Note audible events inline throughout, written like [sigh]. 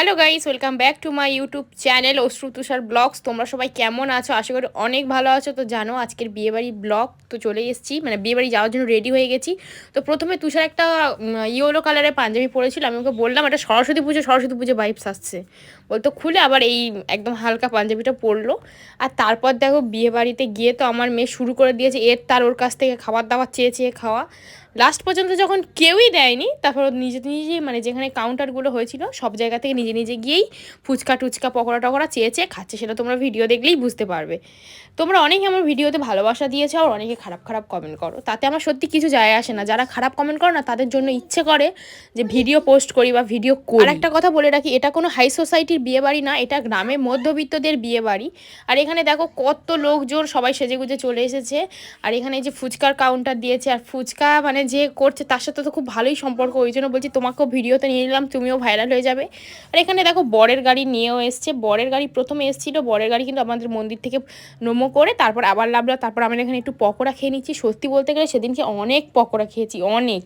Hello guys welcome back to my YouTube channel Ashru Tushar vlogs তোমরা সবাই কেমন আছো? আশা করি অনেক ভালো আছো। তো জানো, আজকের বিয়েবাড়ি ব্লগ তো চলে এসেছি। মানে বিয়েবাড়ি যাওয়ার জন্য রেডি হয়ে গেছি। তো প্রথমে তুষার একটা ইয়েলো কালারের পাঞ্জাবি পরেছিল। আমি ওকে বললাম, এটা সরস্বতী পুজো সরস্বতী পুজো বাইপস আসছে। বলতো, খুলে আবার এই একদম হালকা পাঞ্জাবিটা পরলো। আর তারপর দেখো, বিয়েবাড়িতে গিয়ে তো আমার মেয়ে শুরু করে দিয়েছে। এর তার ওর কাছ থেকে খাবার দাবার চেয়ে চেয়ে খাওয়া। লাস্ট পর্যন্ত যখন কেউই দেয়নি, তারপর নিজে নিজে মানে যেখানে কাউন্টারগুলো হয়েছিল, সব জায়গা থেকে নিজে নিজে নিজে গিয়েই ফুচকা টুচকা, পকোড়া টকোড়া চেয়ে চেয়ে খাচ্ছে, সেটা তোমরা ভিডিও দেখলেই বুঝতে পারবে। তোমরা অনেকে আমার ভিডিওতে ভালোবাসা দিয়েছ আর অনেকে খারাপ খারাপ কমেন্ট করো। তাতে আমার সত্যি কিছু যায় আসে না। যারা খারাপ কমেন্ট করো না, তাদের জন্য ইচ্ছে করে যে ভিডিও পোস্ট করি বা ভিডিও করি। আর একটা কথা বলে রাখি, এটা কোনো হাই সোসাইটির বিয়ে বাড়ি না, এটা গ্রামে মধ্যবিত্তদের বিয়ে বাড়ি আর এখানে দেখো কত লোকজন সবাই সেজে গুজে চলে এসেছে। আর এখানে যে ফুচকার কাউন্টার দিয়েছে, আর ফুচকা মানে যে করছে, তার সাথে তো খুব ভালোই সম্পর্ক, ওই জন্য বলছি তোমাকেও ভিডিওতে নিয়ে নিলাম, তুমিও ভাইরাল হয়ে যাবে। আর এখানে দেখো বরের গাড়ি নিয়েও এসছে। বরের গাড়ি প্রথমে এসেছিল, বরের গাড়ি কিন্তু আমাদের মন্দির থেকে নমো করে, তারপর আবার লাভলো তারপর আমরা এখানে একটু পকোড়া খেয়ে নিচ্ছি। সত্যি বলতে গেলে সেদিনকে অনেক পকোড়া খেয়েছি, অনেক।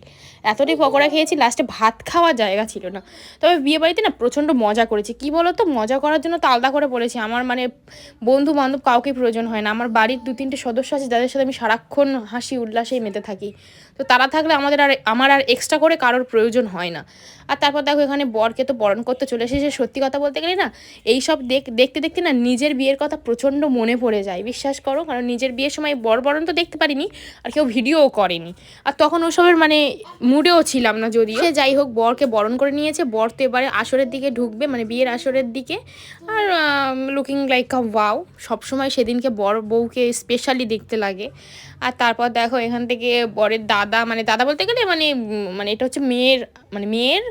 এতটাই পকোড়া খেয়েছি লাস্টে ভাত খাওয়ার জায়গা ছিল না। তবে বিয়ে বাড়িতে না প্রচণ্ড মজা করেছি। কি বলো তো মজা করার জন্য তো আলাদা করে বলেছি। আমার মানে বন্ধু বান্ধব কাউকে প্রয়োজন হয় না। আমার বাড়ির দু তিনটে সদস্য আছে, যাদের সাথে আমি সারাক্ষণ হাসি উল্লাসেই মেতে থাকি। তো তারা থাকলে আমাদের আর, আমার আর এক্সট্রা করে কারোর প্রয়োজন হয় না। আর তারপর দেখো এখানে বরকে তো বরণ করতে চলে এসেছে, সত্যি কথা বলতে গেলে না এই সব দেখ, দেখতে দেখতে না নিজের বিয়ের কথা প্রচণ্ড মনে পড়ে যায়, বিশ্বাস করো, কারণ নিজের বিয়ের সময় বর বরণ তো দেখতে পারিনি, আর কেউ ভিডিওও করেনি। আর তখন ওসবের মানে মুডেও ছিলাম না যদি সে যাই হোক, বরকে বরণ করে নিয়েছে, বর তো এবারে আসরের দিকে ঢুকবে মানে বিয়ের আসরের দিকে। আর লুকিং লাইক আ ওয়াও সবসময় সেদিনকে বর বউকে স্পেশালি দেখতে লাগে। আর তারপর দেখো এখান থেকে বরের দাদা মানে দাদা বলতে গেলে মানে মানে এটা হচ্ছে মেয়ের মানে মেয়ের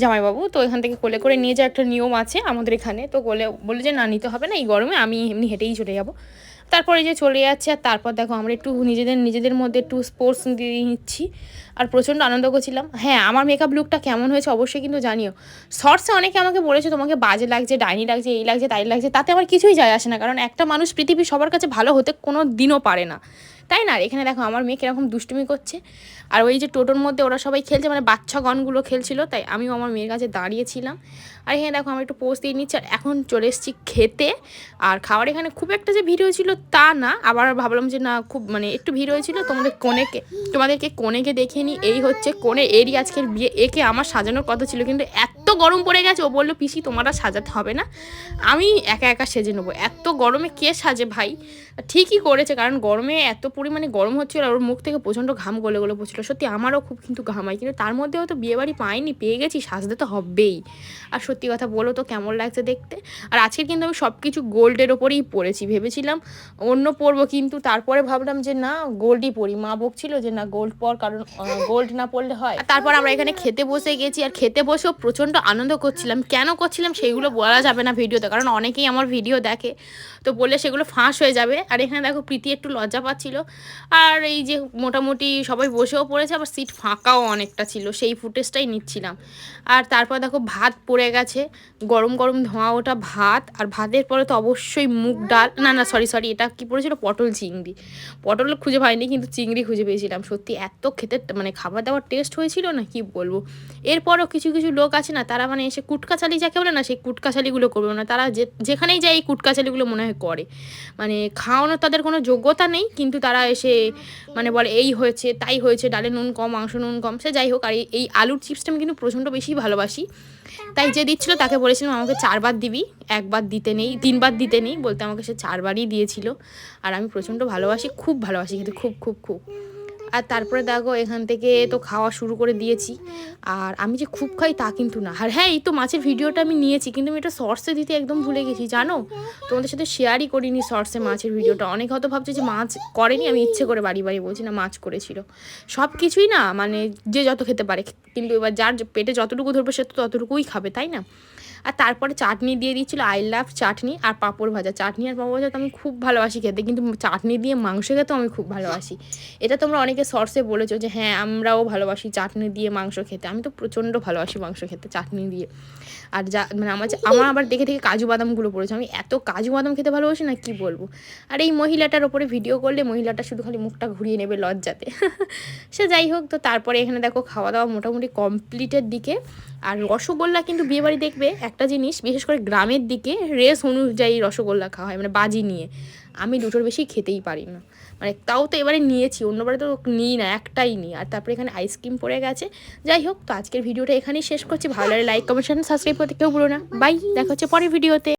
জামাইবাবু, তো এখান থেকে কোলে করে নিয়ে যাওয়ার একটা নিয়ম আছে আমাদের এখানে। তো কোলে বলে যে, না, নিতে হবে না, এই গরমে আমি এমনি হেঁটেই চলে যাব। তারপরে যে চলে যাচ্ছে, আর তারপর দেখো আমরা একটু নিজেদের নিজেদের মধ্যে একটু স্পোর্টস দিয়ে নিচ্ছি। আর প্রচণ্ড আনন্দ করছিলাম। হ্যাঁ আমার মেকআপ লুকটা কেমন হয়েছে অবশ্যই কিন্তু জানিও। শর্টসে অনেকে আমাকে বলেছে, তোমাকে বাজে লাগছে, ডাইনি লাগছে, এই লাগছে, তাই লাগছে। তাতে আমার কিছুই যায় আসে না। কারণ একটা মানুষ পৃথিবীর সবার কাছে ভালো হতে কোনো দিনও পারে না। তাই না? আর এখানে দেখো আমার মেয়ে কীরকম দুষ্টুমি করছে। আর ওই যে টোটোর মধ্যে ওরা সবাই খেলছে মানে বাচ্চা গনগুলো খেলছিল, তাই আমিও আমার মেয়ের কাছে দাঁড়িয়েছিলাম। আর এখানে দেখো আমরা একটু পোস্ট দিয়ে নিচ্ছি, আর এখন চলে এসেছি খেতে। আর খাওয়ার এখানে খুব একটা যে ভিড় হয়েছিল তা না, আবার ভাবলাম যে না, খুব মানে একটু ভিড় হয়েছিল, তোমাদের কোনেকে, তোমাদেরকে কোনেকে দেখে নিই এই হচ্ছে কোনে এরই আজকের বিয়ে, একে আমার সাজানোর কথা ছিল, কিন্তু এত গরম পড়ে গেছে, ও বলল, পিসি তোমার আর সাজাতে হবে না। আমি একা একা সেজে নেব। এত গরমে কে সাজে ভাই? ঠিকই করেছে, কারণ গরমে এত পরিমাণে গরম হচ্ছিল আর ওর মুখ থেকে প্রচণ্ড ঘাম গলে গলে পড়ছিল। সত্যি আমারও খুব কিন্তু ঘাম হয়, কিন্তু তার মধ্যেও তো বিয়েবাড়ি পাইনি, পেয়ে গেছি, সাজতে তো হবেই। আর সত্যি কথা বলো তো, কেমন লাগছে দেখতে? আর আজকে কিন্তু আমি সব কিছু গোল্ডের ওপরেই পরেছি ভেবেছিলাম অন্য পরবো, কিন্তু তারপরে ভাবলাম যে না, গোল্ডই পরি। মা বকছিল যে না, গোল্ড পর, কারণ গোল্ড না পরলে হয়। তারপর আমরা এখানে খেতে বসে গেছি, আর খেতে বসেও প্রচণ্ড আনন্দ করছিলাম। কেন করছিলাম সেইগুলো বলা যাবে না ভিডিওতে, কারণ অনেকেই আমার ভিডিও দেখে। তো বললে সেগুলো ফাঁস হয়ে যাবে। আর এখানে দেখো প্রীতি একটু লজ্জা পাচ্ছিল। আর এই যে মোটামুটি সবাই বসেও পড়েছে, আবার সিট ফাঁকাও অনেকটা ছিল। সেই ফুটেজটাই নিচ্ছিলাম। আর তারপর দেখো ভাত পড়ে গেছে। গরম গরম ধোঁয়া ওটা ভাত। আর ভাতের পরে তো অবশ্যই মুগ ডাল। না না সরি সরি এটা কি পড়েছিল? পটল চিংড়ি। পটল খুঁজে পাইনি, কিন্তু চিংড়ি খুঁজে পেয়েছিলাম। সত্যি এত খেতে মানে খাবার দাবার টেস্ট হয়েছিল না, কি বলব? এরপরও কিছু কিছু লোক আছে না তারা মানে এসে কুটকাচালি যাকে বলে না সেই কুটকাচালিগুলো করবে না তারা যে, যেখানেই যায় এই কুটকাচালিগুলো মনে হয় করে। মানে খাওয়ানোর তাদের কোনো যোগ্যতা নেই, কিন্তু তারা এসে মানে বলে, এই হয়েছে, তাই হয়েছে, ডালে নুন কম, মাংস নুন কম। সে যাই হোক, আর এই আলুর চিপসটা আমি কিন্তু প্রচণ্ড বেশি ভালোবাসি। তাই যে দিচ্ছিল তাকে বলেছিলাম, আমাকে চারবার দিবি, একবার দিতে নেই, তিনবার দিতে নেই। বলতে আমাকে সে চারবারই দিয়েছিল। আর আমি প্রচণ্ড ভালোবাসি, খুব ভালোবাসি কিন্তু, খুব খুব খুব। আর তারপরে দেখো এখান থেকে তো খাওয়া শুরু করে দিয়েছি। আর আমি যে খুব খাই তা কিন্তু না। আর হ্যাঁ এই তো মাছের ভিডিওটা আমি নিয়েছি, কিন্তু আমি এটা শর্টসে দিতে একদম ভুলে গেছি, জানো? তোমাদের সাথে শেয়ারই করিনি শর্টসে মাছের ভিডিওটা। অনেক হয়তো ভাবছে যে মাছ করেনি, আমি ইচ্ছে করে বাড়ি বাড়ি বলছি না মাছ করেছিল। সব কিছুই না মানে যে যত খেতে পারে, কিন্তু এবার যার পেটে যতটুকু ধরবে সে তো ততটুকুই খাবে, তাই না? আর তারপরে চাটনি দিয়ে দিয়েছিল আই লাভ চাটনি আর পাঁপড় ভাজা। চাটনি আর পাঁপড় ভাজা তো আমি খুব ভালোবাসি খেতে, কিন্তু চাটনি দিয়ে মাংস খেতেও আমি খুব ভালোবাসি। এটা তোমরা অনেকে শর্টসে বলেছ যে হ্যাঁ আমরাও ভালোবাসি চাটনি দিয়ে মাংস খেতে। আমি তো প্রচণ্ড ভালোবাসি মাংস খেতে, চাটনি দিয়ে। আর যা মানে আমার আমার আবার দেখে দেখে কাজু বাদামগুলো পড়েছে। আমি এত কাজু বাদাম খেতে ভালোবাসি না, কি বলব? আর এই মহিলাটার ওপরে ভিডিও করলে মহিলাটা শুধু খালি মুখটা ঘুরিয়ে নেবে লজ্জাতে। [laughs] সে যাই হোক, তো তারপরে এখানে দেখো খাওয়া দাওয়া মোটামুটি কমপ্লিটের দিকে। আর রসগোল্লা কিন্তু বিয়েবাড়ি দেখবে একটা জিনিস, বিশেষ করে গ্রামের দিকে রেস অনুযায়ী রসগোল্লা খাওয়া হয় মানে বাজি নিয়ে। আমি দুটোর বেশি খেতেই পারি না। মানে তাও তো এবারে নিয়েছি অন্যবারে তো নিই না, একটাই নিই। আর তারপরে এখানে আইসক্রিম পড়ে গেছে। যাই হোক, তো আজকের ভিডিওটা এখানেই শেষ করছি। ভালো লাগে লাইক কমেন্ট সাবস্ক্রাইব করতে কেউ বলো না। বাই দেখা হচ্ছে পরের ভিডিওতে।